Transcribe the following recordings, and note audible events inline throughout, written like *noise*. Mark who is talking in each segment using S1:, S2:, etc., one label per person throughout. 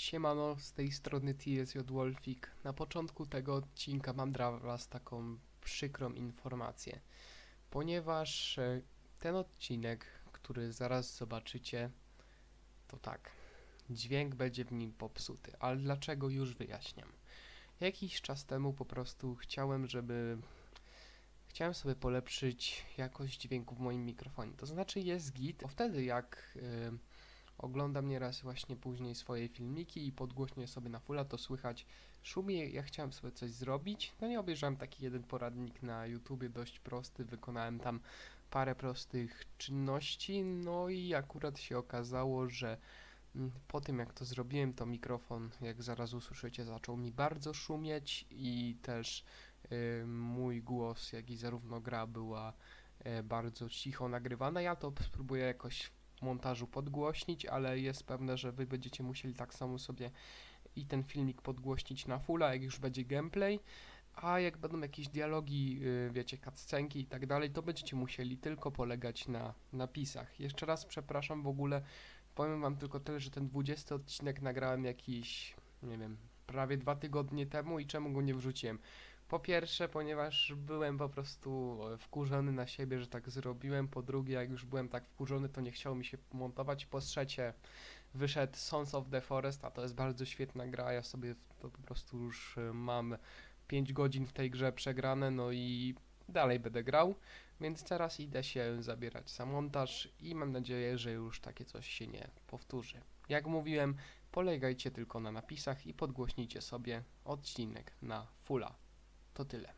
S1: Siemano, z tej strony TSJ Wolfik. Na początku tego odcinka mam dla Was taką przykrą informację, ponieważ e, ten odcinek, który zaraz zobaczycie, to tak, dźwięk będzie w nim popsuty, ale dlaczego już wyjaśniam. Jakiś czas temu po prostu chciałem, żeby chciałem sobie polepszyć jakość dźwięku w moim mikrofonie. To znaczy jest git, bo wtedy jak e, oglądam nieraz właśnie później swoje filmiki i podgłośnię sobie na fulla, to słychać szumie. Ja chciałem sobie coś zrobić, no i obejrzałem taki jeden poradnik na YouTubie, dość prosty, wykonałem tam parę prostych czynności, no i akurat się okazało, że mm, po tym jak to zrobiłem, to mikrofon, jak zaraz usłyszycie, zaczął mi bardzo szumieć i też y, mój głos, jak i zarówno gra była e, bardzo cicho nagrywana. Ja to spróbuję jakoś montażu podgłośnić, ale jest pewne, że wy będziecie musieli tak samo sobie i ten filmik podgłośnić na fulla, jak już będzie gameplay. A jak będą jakieś dialogi, yy, wiecie, cutscenki i tak dalej, to będziecie musieli tylko polegać na napisach. Jeszcze raz przepraszam w ogóle, powiem wam tylko tyle, że ten 20 odcinek nagrałem jakiś, nie wiem, prawie dwa tygodnie temu i czemu go nie wrzuciłem? Po pierwsze, ponieważ byłem po prostu e, wkurzony na siebie, że tak zrobiłem. Po drugie, jak już byłem tak wkurzony, to nie chciało mi się montować. Po trzecie, wyszedł Sons of the Forest, a to jest bardzo świetna gra. Ja sobie to po prostu już e, mam 5 godzin w tej grze przegrane, no i dalej będę grał. Więc teraz idę się zabierać za montaż i mam nadzieję, że już takie coś się nie powtórzy. Jak mówiłem, polegajcie tylko na napisach i podgłośnijcie sobie odcinek na fulla. To tyle.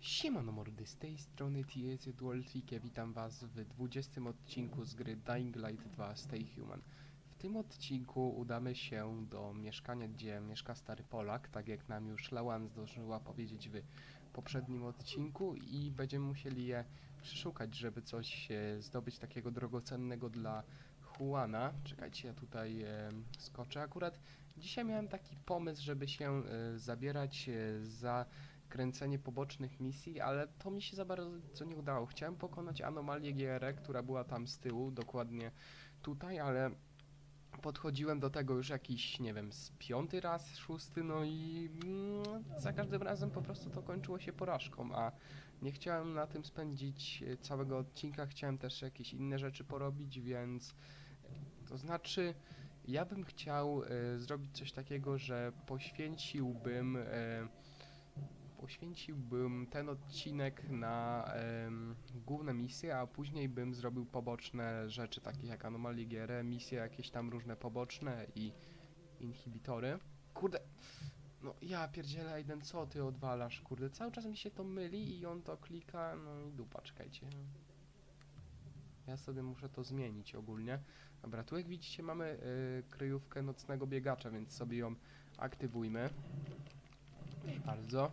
S1: Siemano mordy, z tej strony TS Wolfike, witam was w 20 odcinku z gry Dying Light 2 Stay Human. W tym odcinku udamy się do mieszkania, gdzie mieszka stary Polak, tak jak nam już Lawan zdążyła powiedzieć w poprzednim odcinku i będziemy musieli je przeszukać, żeby coś e, zdobyć takiego drogocennego dla Juana. Czekajcie, ja tutaj e, skoczę. Akurat Dzisiaj miałem taki pomysł, żeby się e, zabierać e, za kręcenie pobocznych misji, ale to mi się za bardzo nie udało. Chciałem pokonać anomalię GR, która była tam z tyłu, dokładnie tutaj, ale podchodziłem do tego już jakiś, nie wiem, z piąty raz, szósty, no i mm, za każdym razem po prostu to kończyło się porażką, a nie chciałem na tym spędzić e, całego odcinka, chciałem też jakieś inne rzeczy porobić, więc to znaczy ja bym chciał e, zrobić coś takiego, że poświęciłbym e, poświęciłbym ten odcinek na em, główne misje, a później bym zrobił poboczne rzeczy, takie jak anomalie GR, misje jakieś tam różne poboczne i inhibitory. Kurde, no ja pierdzielę Aiden, co ty odwalasz, kurde, cały czas mi się to myli i on to klika, no i dupa, czekajcie. Ja sobie muszę to zmienić ogólnie. Dobra, tu jak widzicie mamy y, kryjówkę nocnego biegacza, więc sobie ją aktywujmy. Proszę bardzo.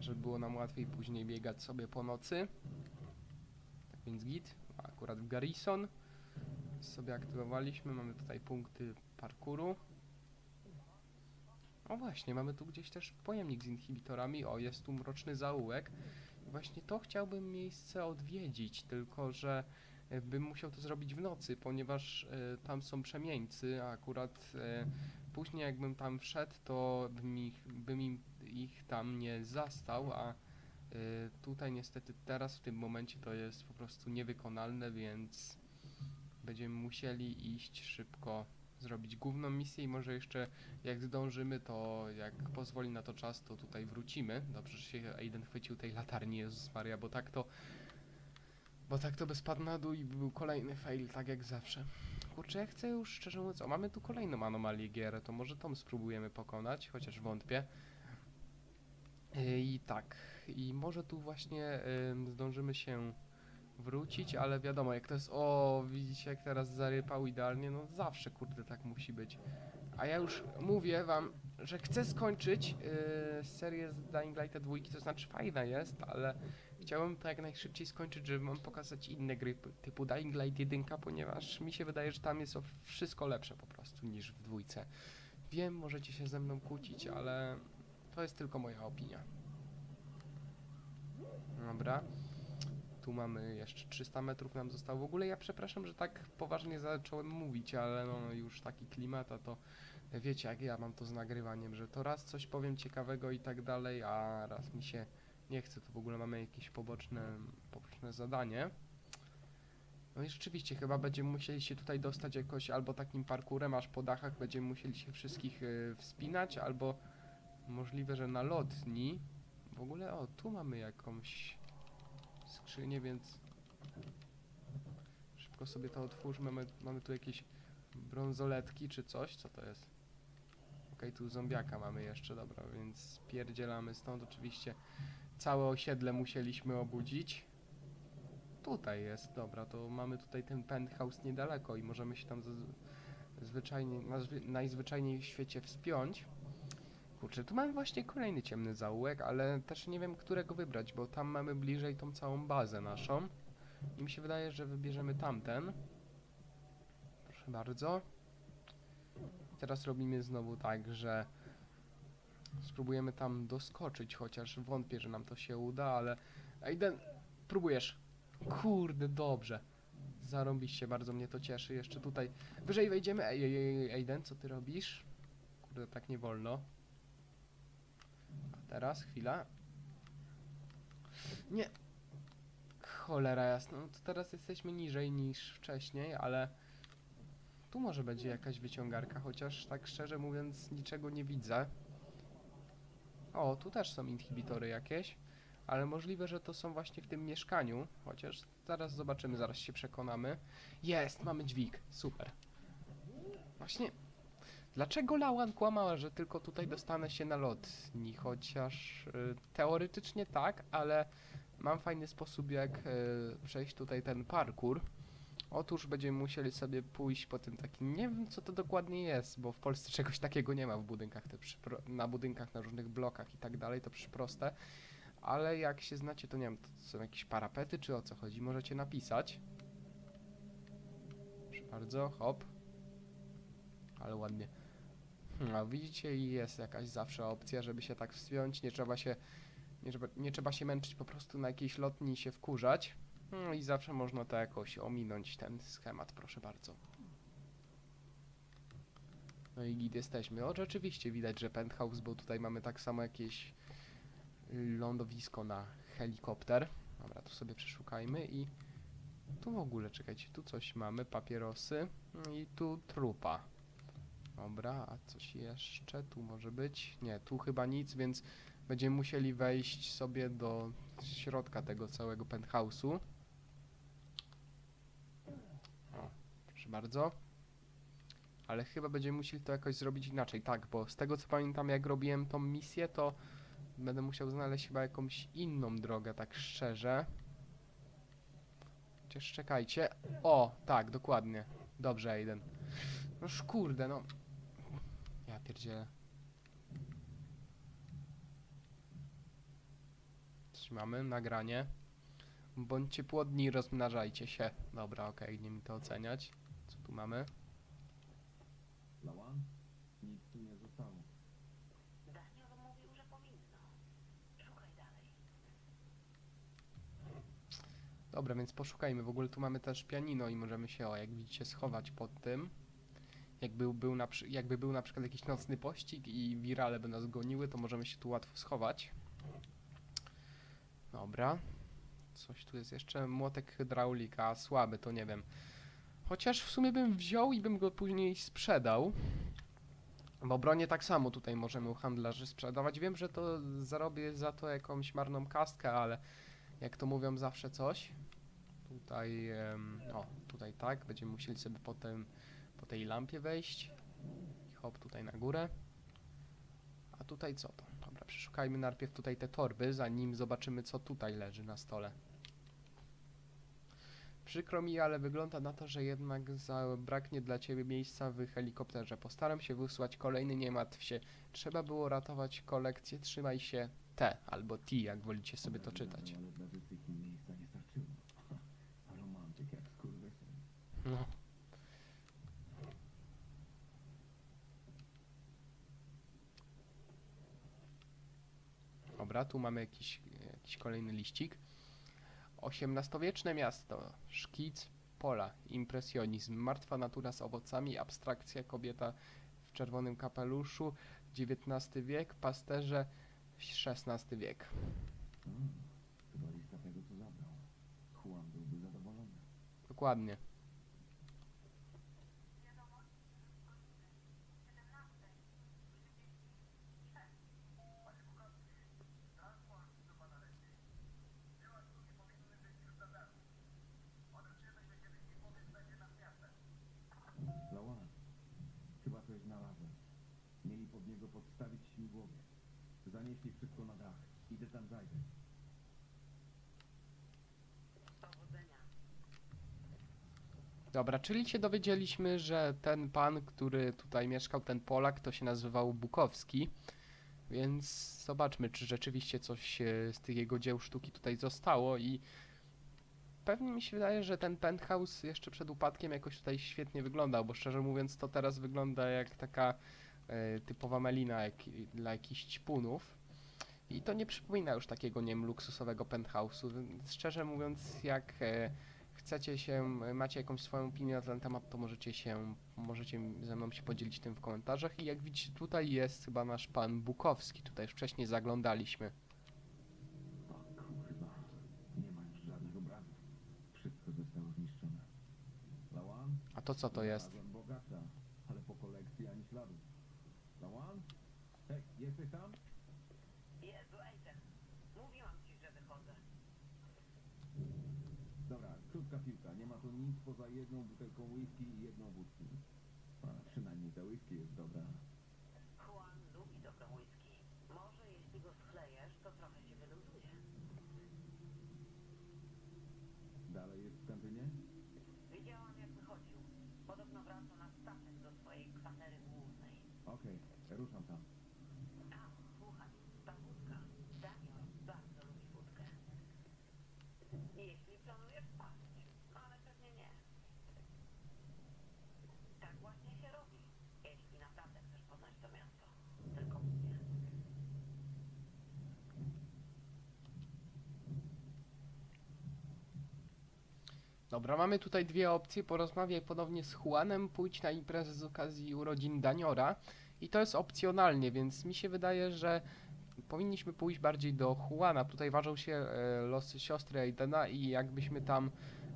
S1: Żeby było nam łatwiej później biegać sobie po nocy. Tak więc git. Akurat w Garrison. Sobie aktywowaliśmy. Mamy tutaj punkty parkouru. O właśnie, mamy tu gdzieś też pojemnik z inhibitorami. O, jest tu mroczny zaułek. Właśnie to chciałbym miejsce odwiedzić, tylko że e, bym musiał to zrobić w nocy, ponieważ e, tam są przemieńcy, a akurat e, później jakbym tam wszedł, to bym ich, bym ich tam nie zastał, a tutaj niestety teraz w tym momencie to jest po prostu niewykonalne, więc będziemy musieli iść szybko zrobić główną misję i może jeszcze jak zdążymy, to jak pozwoli na to czas, to tutaj wrócimy. Dobrze, że się Aiden chwycił tej latarni, Jezus Maria, bo tak to... Bo tak to by spadł na dół i by był kolejny fail, tak jak zawsze. Kurczę, ja chcę już szczerze mówiąc, o mamy tu kolejną anomalię gier, to może tą spróbujemy pokonać, chociaż wątpię. Yy, I tak, i może tu właśnie ym, zdążymy się wrócić, ale wiadomo, jak to jest, o, widzicie jak teraz zarypał idealnie, no zawsze kurde tak musi być. A ja już mówię wam, że chcę skończyć yy, serię z Dying Light 2, to znaczy fajna jest, ale chciałbym to jak najszybciej skończyć, żeby wam pokazać inne gry typu Dying Light 1, ponieważ mi się wydaje, że tam jest o wszystko lepsze po prostu niż w dwójce. Wiem, możecie się ze mną kłócić, ale to jest tylko moja opinia. Dobra. Tu mamy jeszcze 300 metrów nam zostało. W ogóle ja przepraszam, że tak poważnie zacząłem mówić, ale no już taki klimat, a to wiecie jak ja mam to z nagrywaniem, że to raz coś powiem ciekawego i tak dalej, a raz mi się nie chce, to w ogóle mamy jakieś poboczne, poboczne zadanie. No i rzeczywiście, chyba będziemy musieli się tutaj dostać jakoś albo takim parkurem, aż po dachach będziemy musieli się wszystkich y, wspinać, albo możliwe, że na lotni. W ogóle, o, tu mamy jakąś skrzynię, więc szybko sobie to otwórzmy. Mamy, mamy tu jakieś brązoletki czy coś, co to jest? Okej, tu zombiaka mamy jeszcze, dobra, więc pierdzielamy stąd. Oczywiście całe osiedle musieliśmy obudzić. Tutaj jest, dobra, to mamy tutaj ten penthouse niedaleko i możemy się tam zwyczajnie, najzwyczajniej w świecie wspiąć. Kurczę, tu mamy właśnie kolejny ciemny zaułek, ale też nie wiem, którego wybrać, bo tam mamy bliżej tą całą bazę naszą. I mi się wydaje, że wybierzemy tamten. Proszę bardzo. I teraz robimy znowu tak, że spróbujemy tam doskoczyć, chociaż wątpię, że nam to się uda, ale... Ejden, próbujesz. Kurde, dobrze. Zarąbiście, bardzo mnie to cieszy. Jeszcze tutaj wyżej wejdziemy. Ej, ej, ej, Ejden, co ty robisz? Kurde, tak nie wolno. Teraz, chwila. Nie. Cholera jasna, no to teraz jesteśmy niżej niż wcześniej, ale tu może będzie jakaś wyciągarka, chociaż tak szczerze mówiąc niczego nie widzę. O, tu też są inhibitory jakieś, ale możliwe, że to są właśnie w tym mieszkaniu, chociaż zaraz zobaczymy, zaraz się przekonamy. Jest, mamy dźwig, super. Właśnie, dlaczego Lawan kłamała, że tylko tutaj dostanę się na lotni, chociaż y, teoretycznie tak, ale mam fajny sposób jak y, przejść tutaj ten parkour. Otóż będziemy musieli sobie pójść po tym takim, nie wiem co to dokładnie jest, bo w Polsce *laughs* czegoś takiego nie ma w budynkach, te przypro- na budynkach, na różnych blokach i tak dalej, to przyproste. Ale jak się znacie, to nie wiem, to są jakieś parapety, czy o co chodzi, możecie napisać. Proszę bardzo, hop. Ale ładnie. A widzicie, i jest jakaś zawsze opcja, żeby się tak wspiąć, nie trzeba się, nie trzeba, nie trzeba się męczyć po prostu na jakiejś lotni i się wkurzać. No i zawsze można to jakoś ominąć, ten schemat, proszę bardzo. No i git jesteśmy. O, rzeczywiście widać, że penthouse, bo tutaj mamy tak samo jakieś lądowisko na helikopter. Dobra, tu sobie przeszukajmy i tu w ogóle, czekajcie, tu coś mamy, papierosy no i tu trupa. Dobra, a coś jeszcze tu może być? Nie, tu chyba nic, więc będziemy musieli wejść sobie do środka tego całego penthouse'u. O, proszę bardzo. Ale chyba będziemy musieli to jakoś zrobić inaczej, tak, bo z tego co pamiętam jak robiłem tą misję, to będę musiał znaleźć chyba jakąś inną drogę, tak szczerze. Chociaż czekajcie. O, tak, dokładnie. Dobrze, Aiden. No kurde, no. Pierdzielę. Trzymamy nagranie. Bądźcie płodni rozmnażajcie się. Dobra, okej, nie mi to oceniać. Co tu mamy?
S2: Nic tu nie zostało.
S3: Daniel mówił, że powinno. Szukaj dalej.
S1: Dobra, więc poszukajmy. W ogóle tu mamy też pianino i możemy się, o, jak widzicie, schować pod tym. Jakby był, na, jakby był na przykład jakiś nocny pościg i wirale by nas goniły, to możemy się tu łatwo schować. Dobra. Coś tu jest jeszcze. Młotek hydraulika. Słaby, to nie wiem. Chociaż w sumie bym wziął i bym go później sprzedał. Bo bronię tak samo tutaj możemy u handlarzy sprzedawać. Wiem, że to zarobię za to jakąś marną kastkę, ale jak to mówią zawsze coś. Tutaj, o, tutaj tak, będziemy musieli sobie potem po tej lampie wejść. I hop, tutaj na górę. A tutaj co to? Dobra, przeszukajmy najpierw tutaj te torby, zanim zobaczymy co tutaj leży na stole. Przykro mi, ale wygląda na to, że jednak zabraknie dla ciebie miejsca w helikopterze. Postaram się wysłać kolejny, nie martw się. Trzeba było ratować kolekcję, trzymaj się T albo T, jak wolicie sobie to czytać.
S2: Ale dla wszystkich mi miejsca nie starczyło. Romantyk jak skurwysyn.
S1: No. Dobra, tu mamy jakiś, jakiś kolejny liścik. XVIII miasto, szkic, pola, impresjonizm, martwa natura z owocami, abstrakcja, kobieta w czerwonym kapeluszu, XIX wiek, pasterze, XVI wiek.
S2: Hmm, chyba lista tego, co zabrał. Juan byłby zadowolony.
S1: Dokładnie.
S2: Lawan, chyba coś znalazłem. Mieli pod niego podstawić śmigłowiec. Zanieśli wszystko na dach. Idę tam zajrzeć.
S3: Powodzenia.
S1: Dobra, czyli się dowiedzieliśmy, że ten pan, który tutaj mieszkał, ten Polak, to się nazywał Bukowski. Więc zobaczmy, czy rzeczywiście coś e, z tych jego dzieł sztuki tutaj zostało i pewnie mi się wydaje, że ten penthouse jeszcze przed upadkiem jakoś tutaj świetnie wyglądał, bo szczerze mówiąc to teraz wygląda jak taka e, typowa melina jak, dla jakichś ćpunów. I to nie przypomina już takiego, nie wiem, luksusowego penthouse'u. Szczerze mówiąc, jak e, chcecie się, macie jakąś swoją opinię na ten temat, to możecie się, możecie ze mną się podzielić tym w komentarzach. I jak widzicie, tutaj jest chyba nasz pan Bukowski. Tutaj już wcześniej zaglądaliśmy.
S2: O kurwa. Nie ma już żadnych obrazów. Wszystko zostało zniszczone. Lawan?
S1: A to co to jest?
S2: Znalazłem bogacza, ale po kolekcji ani śladu. Lawan? Hej, jesteś tam?
S3: Jezu, Aiden. Mówiłam ci, że wychodzę.
S2: Krótka piłka. Nie ma tu nic poza jedną butelką whisky i jedną wódki. A przynajmniej ta whisky jest dobra.
S3: Juan lubi dobrą whisky. Może jeśli go schlejesz, to trochę się wyluzuje.
S2: Dalej jest w kantynie?
S3: Widziałam, jak wychodził. Podobno wraca na statek do swojej kwatery głównej.
S2: Okej, ruszam tam.
S3: A, słuchaj, ta wódka. Daniel bardzo lubi wódkę. Jeśli planujesz spalić, ale pewnie nie. Tak właśnie się robi, jeśli naprawdę chcesz poznać to miasto. Tylko mówię.
S1: Dobra, mamy tutaj dwie opcje. Porozmawiaj ponownie z Juanem, pójdź na imprezę z okazji urodzin Daniora. I to jest opcjonalnie, więc mi się wydaje, że powinniśmy pójść bardziej do Juana. Tutaj ważą się e, losy siostry Aidena i jakbyśmy tam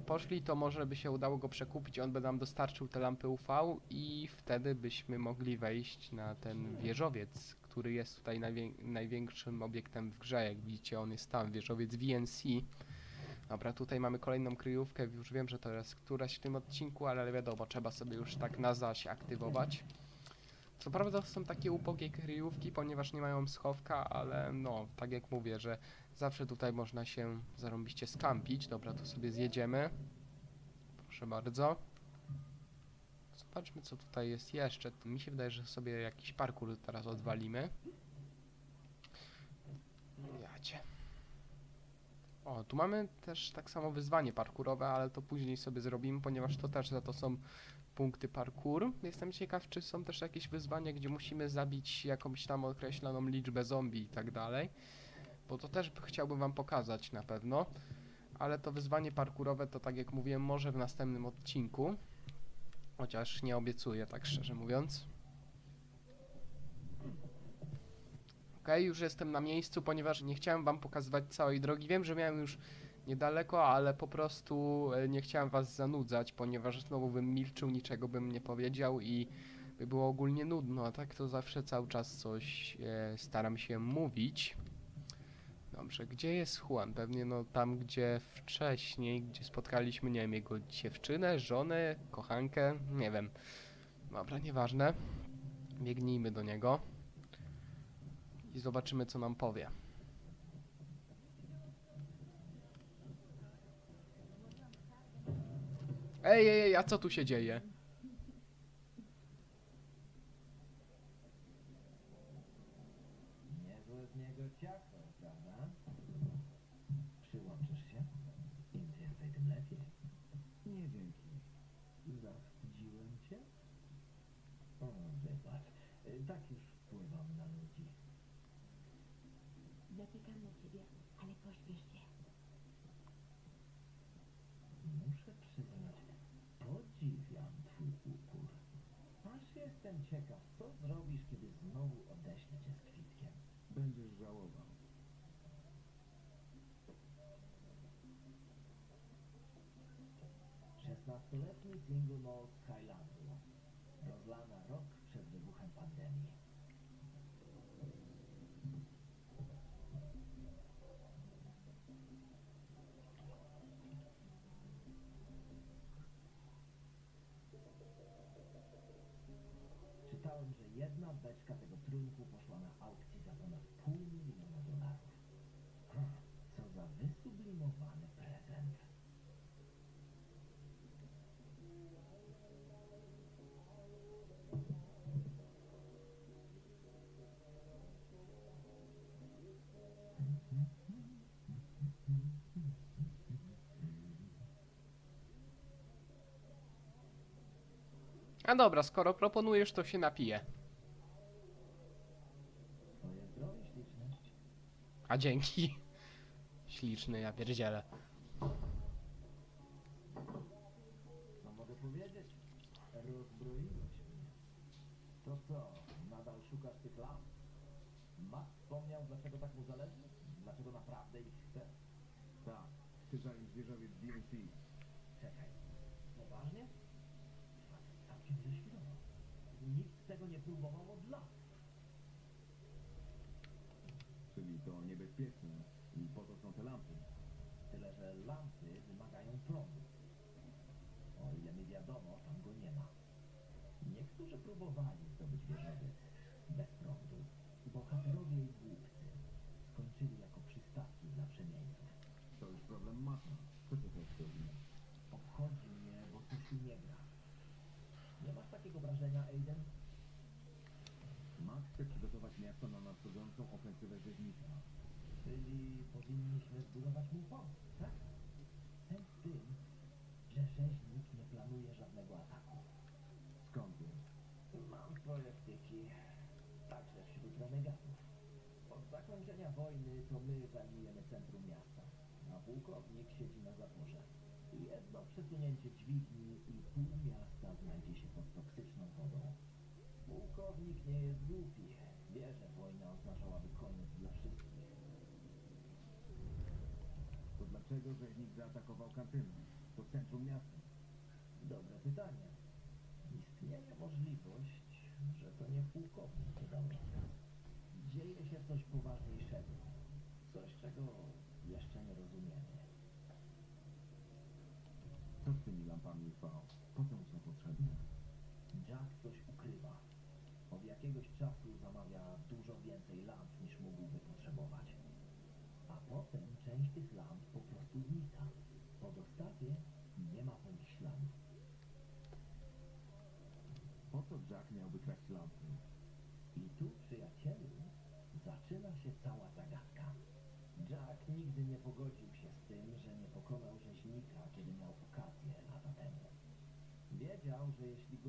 S1: poszli, to może by się udało go przekupić, on by nam dostarczył te lampy UV i wtedy byśmy mogli wejść na ten wieżowiec, który jest tutaj najwię- największym obiektem w grze. Jak widzicie, on jest tam, wieżowiec VNC. Dobra, tutaj mamy kolejną kryjówkę. Już wiem, że to jest któraś w tym odcinku, ale wiadomo, trzeba sobie już tak na zaś aktywować. Co prawda to są takie ubogie kryjówki, ponieważ nie mają schowka, ale no, tak jak mówię, że zawsze tutaj można się zarąbiście skampić. Dobra, to sobie zjedziemy. Proszę bardzo. Zobaczmy, co tutaj jest jeszcze. Tu Mi się wydaje, że sobie jakiś parkour teraz odwalimy. Jacie. O, tu mamy też tak samo wyzwanie parkurowe, ale to później sobie zrobimy, ponieważ to też za to są punkty parkour. Jestem ciekaw, czy są też jakieś wyzwania, gdzie musimy zabić jakąś tam określoną liczbę zombie i tak dalej. Bo to też chciałbym wam pokazać na pewno. Ale to wyzwanie parkurowe to tak jak mówiłem, może w następnym odcinku. Chociaż nie obiecuję, tak szczerze mówiąc. Już jestem na miejscu, ponieważ nie chciałem wam pokazywać całej drogi. Wiem, że miałem już niedaleko, ale po prostu e, nie chciałem was zanudzać, ponieważ znowu bym milczył, niczego bym nie powiedział i by było ogólnie nudno, a tak to zawsze cały czas coś e, staram się mówić. Dobrze, gdzie jest Juan? Pewnie no tam, gdzie wcześniej, gdzie spotkaliśmy, nie wiem, jego dziewczynę, żonę, kochankę, nie wiem. Dobra, nieważne. Biegnijmy do niego i zobaczymy, co nam powie. Ej, ej, ej, a co tu się dzieje?
S2: Niezłe z niego ciacho, prawda? Przyłączysz się? Im więcej, tym lepiej. Nie dzięki. Zawstydziłem cię? O, wybacz. Y, Tak już wpływam na ludzi.
S4: Zaczekam na ciebie, ale pośpiesz się.
S2: muszę przyznać, podziwiam twój upór. Aż jestem ciekaw, co zrobisz, kiedy znowu odeślę cię z kwitkiem.
S4: Będziesz żałował.
S2: Szesnastoletni single malt z Highlandu. Rozlana rok
S1: A dobra, skoro proponujesz, to się napiję. A dzięki. *laughs* Śliczny, ja pierdzielę.
S2: Co mogę powiedzieć? Rozbroiłeś mnie. To co, nadal szukasz tych lamp? Wspomniał, dlaczego tak mu zależy? Dlaczego naprawdę ich chce?
S4: Tak, chce zająć wieżowiec DNC.
S2: Czekaj, poważnie? Facet Całkiem ześwirował. Nikt tego nie próbował od lat.
S4: Czyli to niebezpieczne. I po to są te lampy.
S2: Tyle, że lampy wymagają prądu. O ile mi wiadomo, tam go nie ma. Niektórzy próbowali zdobyć wieżowiec bez prądu. Bohaterowie i głupcy skończyli jako przystawki dla przemieńców.
S4: To już problem masa. Co cię to obchodzi?
S2: Obchodzi mnie, bo coś tu nie gra. Nie masz takiego wrażenia, Aiden?
S4: Max chce przygotować miasto na nadchodzącą ofensywę rzeźnika.
S2: Czyli powinniśmy zbudować mu pomysł, tak? Sens w tym, że rzeźnik nie planuje żadnego ataku.
S4: Skąd wiesz?
S2: Mam swoje wtyki, także wśród renegatów. Od zakończenia wojny to my zajmujemy centrum miasta, a pułkownik siedzi na zaporze. Jedno przesunięcie dźwigni i pół miasta znajdzie się pod toksyczną wodą. Pułkownik nie jest głupi. Wie, że wojna oznaczałaby koniec dla wszystkich.
S4: To dlaczego rzeźnik zaatakował kantynę? To centrum miasta.
S2: Dobre pytanie. Istnieje możliwość, że to nie pułkownik wydał. Dzieje się coś poważniejszego. Coś, czego jeszcze nie rozumiemy.
S4: Co z tymi lampami UV? Po co mu są potrzebne?
S2: Jack coś ukrywa. Od jakiegoś czasu zamawia dużo więcej lamp niż mógłby potrzebować. A potem część tych lamp po prostu znika. Po dostawie nie ma po nich śladu.
S4: Po co Jack miałby kraść lampy?
S2: I tu, przyjacielu, zaczyna się cała zagadka. Jack nigdy nie pogodził się z tym, że nie pokonał rzeźnika, kiedy miał okazję lata temu. Wiedział,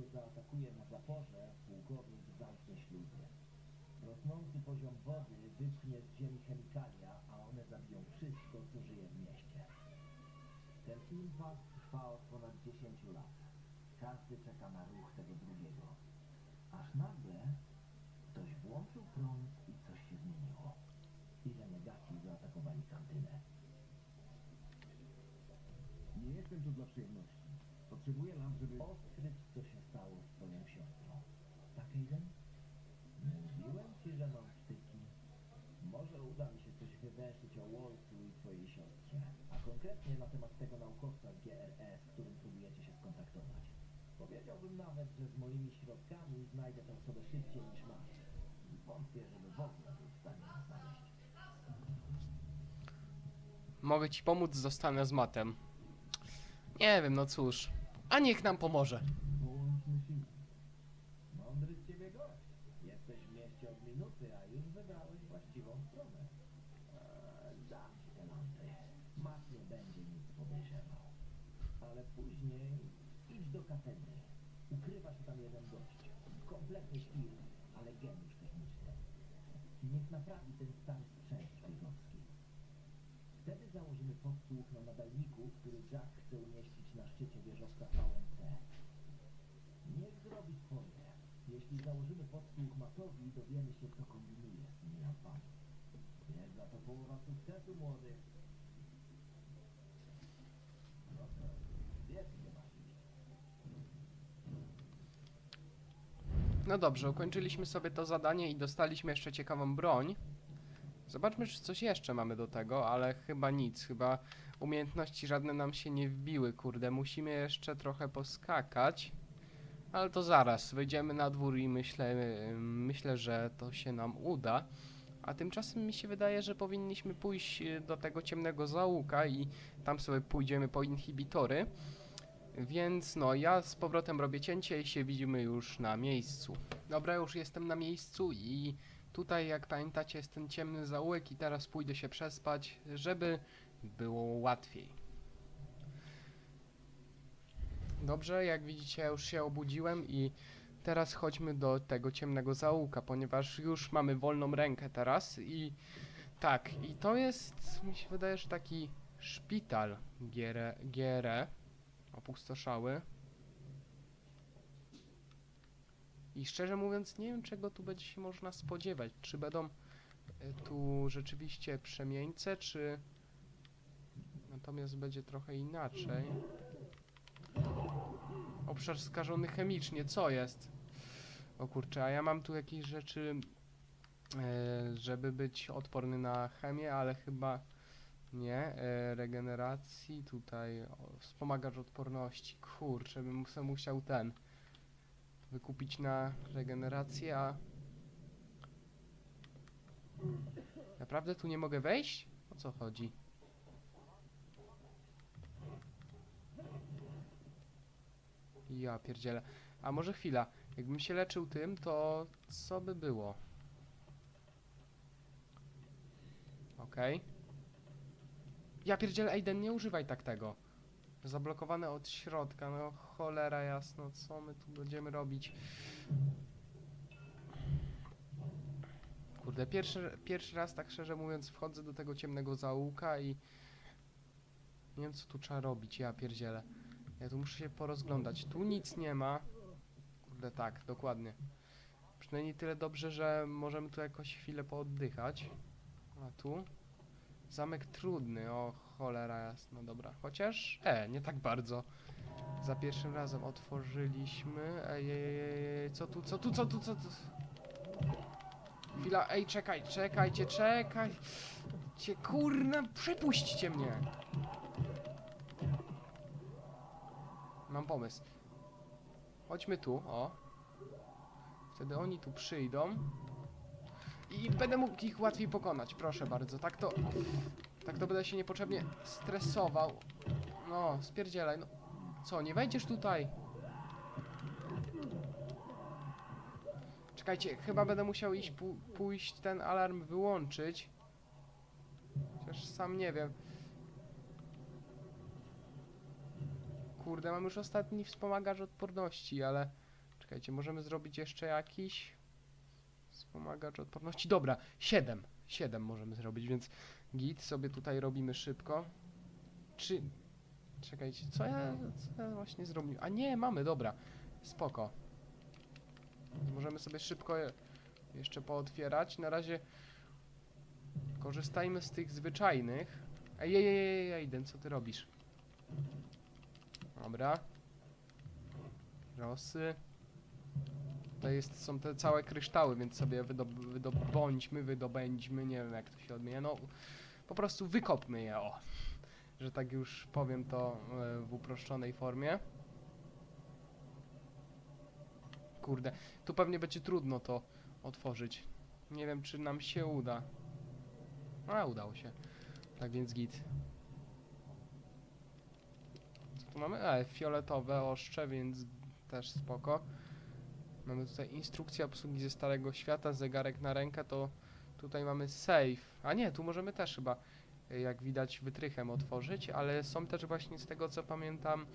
S2: zaatakuje na zaporze, pułkownik zamknie śluzy. Rosnący poziom wody wypchnie z ziemi chemikalia, a one zabiją wszystko, co żyje w mieście. Ten impas trwa od ponad 10 lat. Każdy czeka na ruch tego drugiego. Aż nagle ktoś włączył prąd i coś się zmieniło. I renegaci zaatakowali kantynę.
S4: Nie jestem tu dla przyjemności. Potrzebuję lamp, żeby...
S2: Odkryć, co się stało z twoją siostrą. Tak, Aiden? Mówiłem ci, że mam wtyki. Może uda mi się coś wywęszyć o Wolcu i twojej siostrze, a konkretnie na temat tego naukowca z GRS, z którym próbujecie się skontaktować. Powiedziałbym nawet, że z moimi środkami znajdę tę osobę szybciej niż masz. Wątpię, żeby w ogóle był w stanie znaleźć.
S1: Mogę ci pomóc, zostanę z matem. Nie wiem, no cóż. A niech nam pomoże.
S4: Połączmy siły.
S2: Mądry z ciebie gość. Jesteś w mieście od minuty, a już wybrałeś właściwą stronę. Eee, dam ci te lampy. Mat nie będzie nic podejrzewał. Ale później idź do katedry. Tam jeden gość. Kompletny świr, ale geniusz techniczny. Niech naprawi ten stary sprzęt szpiegowski. Wtedy założymy podsłuch na nadajniku, który Jack chce umieścić na szczycie wieżowca VNC. Niech zrobi swoje. Jeśli założymy podsłuch Matowi, dowiemy się, co kombinuje z tymi lampami. Wiedza to połowa sukcesu, młody. Proszę, wiesz, gdzie masz iść.
S1: No dobrze, ukończyliśmy sobie to zadanie i dostaliśmy jeszcze ciekawą broń. Zobaczmy, czy coś jeszcze mamy do tego, ale chyba nic. Chyba umiejętności żadne nam się nie wbiły, kurde. Musimy jeszcze trochę poskakać. Ale to zaraz. Wyjdziemy na dwór i myślę, myślę, że to się nam uda. A tymczasem mi się wydaje, że powinniśmy pójść y, do tego ciemnego zaułka i tam sobie pójdziemy po inhibitory. Więc no, ja z powrotem robię cięcie i się widzimy już na miejscu. Dobra, już jestem na miejscu i tutaj, jak pamiętacie, jest ten ciemny zaułek i teraz pójdę się przespać, żeby było łatwiej. Dobrze, jak widzicie, już się obudziłem i teraz chodźmy do tego ciemnego zaułka, ponieważ już mamy wolną rękę teraz i tak, i to jest, mi się wydaje, że taki szpital Giere, Giere opustoszały. I szczerze mówiąc, nie wiem czego tu będzie się można spodziewać. Czy będą e, tu rzeczywiście przemieńce, czy natomiast będzie trochę inaczej. Obszar skażony chemicznie, co jest? O kurczę, a ja mam tu jakieś rzeczy, e, żeby być odporny na chemię, ale chyba nie, e, regeneracji, tutaj o, wspomagacz odporności. Kurczę, bym se musiał ten wykupić na regenerację, a naprawdę tu nie mogę wejść? O co chodzi? Ja pierdzielę. A może chwila, jakbym się leczył tym, to co by było? Okej. Ja pierdzielę, Aiden, nie używaj tak tego. Zablokowane od środka, no cholera jasno, co my tu będziemy robić? Kurde, pierwszy, pierwszy raz, tak szczerze mówiąc, wchodzę do tego ciemnego zaułka i nie wiem, co tu trzeba robić, ja pierdzielę. Ja tu muszę się porozglądać. Tu nic nie ma. Kurde, tak, dokładnie. Przynajmniej tyle dobrze, że możemy tu jakoś chwilę pooddychać. A tu? Zamek trudny, o cholera jasno, dobra. Chociaż, e, nie tak bardzo. Za pierwszym razem otworzyliśmy. Ej, ej, ej, ej, co tu, co tu, co tu, co tu? Chwila, ej, czekaj, czekajcie, czekaj. Cie, kurna, przepuśćcie mnie. Mam pomysł. Chodźmy tu, o. Wtedy oni tu przyjdą. I będę mógł ich łatwiej pokonać, proszę bardzo. Tak to... Tak to będę się niepotrzebnie stresował. No, spierdzielaj, no. Co, nie wejdziesz tutaj? Czekajcie, chyba będę musiał iść pójść ten alarm wyłączyć. Chociaż sam nie wiem. Kurde, mam już ostatni wspomagacz odporności, ale... Czekajcie, możemy zrobić jeszcze jakiś... Wspomagacz odporności. Dobra, 7. 7 możemy zrobić, więc git sobie tutaj robimy szybko. Czy... Czekajcie, co ja, co ja właśnie zrobiłem? A nie, mamy, dobra. Spoko. Możemy sobie szybko je jeszcze pootwierać. Na razie korzystajmy z tych zwyczajnych. Ej, ej, ej, ej, Aiden, co ty robisz? Dobra. Rosy. Tutaj jest, są te całe kryształy, więc sobie wydob wydobądźmy, wydobędźmy, nie wiem jak to się odmienia, no po prostu wykopmy je, o. Że tak już powiem to e, w uproszczonej formie. Kurde, tu pewnie będzie trudno to otworzyć. Nie wiem, czy nam się uda. A, udało się. Tak więc git. Co tu mamy? E, fioletowe oszcze, więc też spoko. Mamy tutaj instrukcję obsługi ze Starego Świata, zegarek na rękę, to tutaj mamy save. A nie, tu możemy też chyba, e, jak widać, wytrychem otworzyć, ale są też właśnie z tego co pamiętam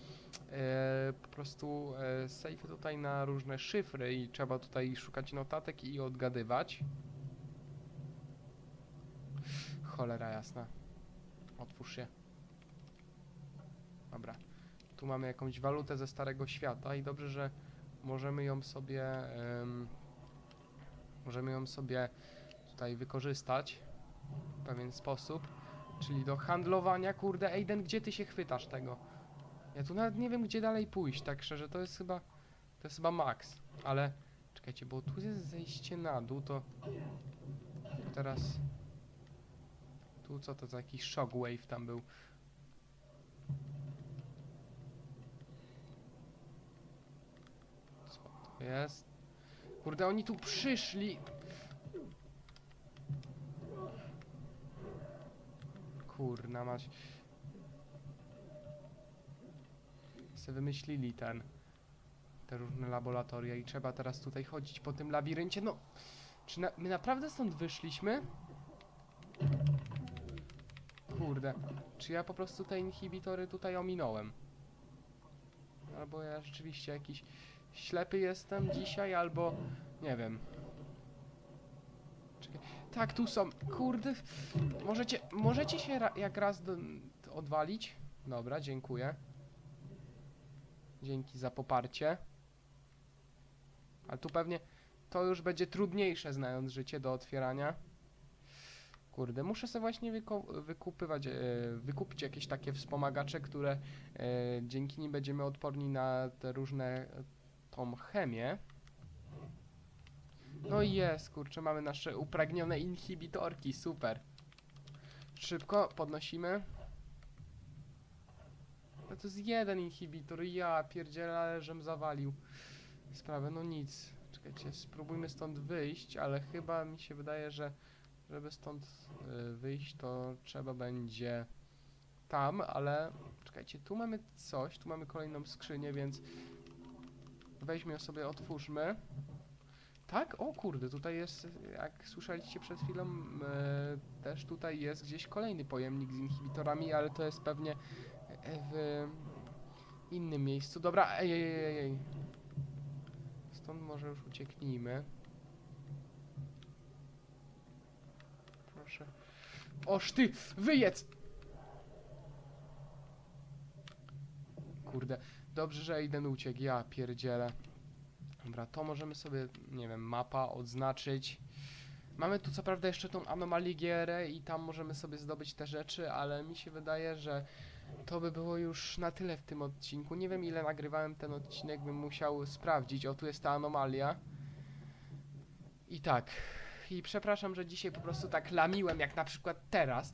S1: e, po prostu e, save tutaj na różne szyfry i trzeba tutaj szukać notatek i odgadywać. Cholera jasna. Otwórz się. Dobra. Tu mamy jakąś walutę ze Starego Świata i dobrze, że możemy ją sobie em, możemy ją sobie tutaj wykorzystać w pewien sposób, czyli do handlowania, kurde, Ejden, gdzie ty się chwytasz tego? Ja tu nawet nie wiem, gdzie dalej pójść, tak szczerze, to jest chyba, to jest chyba max, ale czekajcie, bo tu jest zejście na dół, to teraz, tu co to za jakiś shockwave tam był? Co to jest? Kurde, oni tu przyszli. Kurna mać. Se wymyślili ten. Te różne laboratoria i trzeba teraz tutaj chodzić po tym labiryncie. No, czy na, my naprawdę stąd wyszliśmy? Kurde, czy ja po prostu te inhibitory tutaj ominąłem? Albo ja rzeczywiście jakiś ślepy jestem dzisiaj, albo nie wiem. Czekaj. Tak, tu są. Kurde. Możecie, możecie się ra jak raz do, odwalić? Dobra, dziękuję. Dzięki za poparcie. Ale tu pewnie to już będzie trudniejsze, znając życie do otwierania. Kurde, muszę sobie właśnie wykupywać, e, wykupić jakieś takie wspomagacze, które e, dzięki nim będziemy odporni na te różne tą chemię. No i jest, kurczę, mamy nasze upragnione inhibitorki, super. Szybko podnosimy. No to jest jeden inhibitor, ja pierdzielę, ale żem zawalił sprawę, no nic. Czekajcie, spróbujmy stąd wyjść, ale chyba mi się wydaje, że żeby stąd y, wyjść, to trzeba będzie tam, ale czekajcie, tu mamy coś, tu mamy kolejną skrzynię, więc weźmy sobie, otwórzmy. Tak? O kurde, tutaj jest, jak słyszeliście przed chwilą, e, też tutaj jest gdzieś kolejny pojemnik z inhibitorami, ale to jest pewnie e, w innym miejscu. Dobra, ej, ej, ej, ej. Stąd może już ucieknijmy. Proszę. Oż ty, wyjedz! Kurde, dobrze, że Aiden uciekł, ja pierdzielę. Dobra, to możemy sobie, nie wiem, mapa odznaczyć. Mamy tu co prawda jeszcze tą anomaligierę i tam możemy sobie zdobyć te rzeczy, ale mi się wydaje, że to by było już na tyle w tym odcinku. Nie wiem ile nagrywałem ten odcinek, bym musiał sprawdzić. O, tu jest ta anomalia. I tak. I przepraszam, że dzisiaj po prostu tak lamiłem, jak na przykład teraz.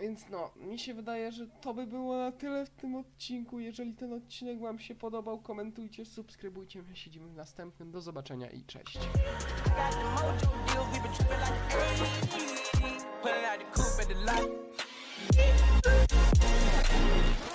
S1: Więc no, mi się wydaje, że to by było na tyle w tym odcinku. Jeżeli ten odcinek Wam się podobał, komentujcie, subskrybujcie. My siedzimy w następnym. Do zobaczenia i cześć.
S5: 80s. Pulling out the at the.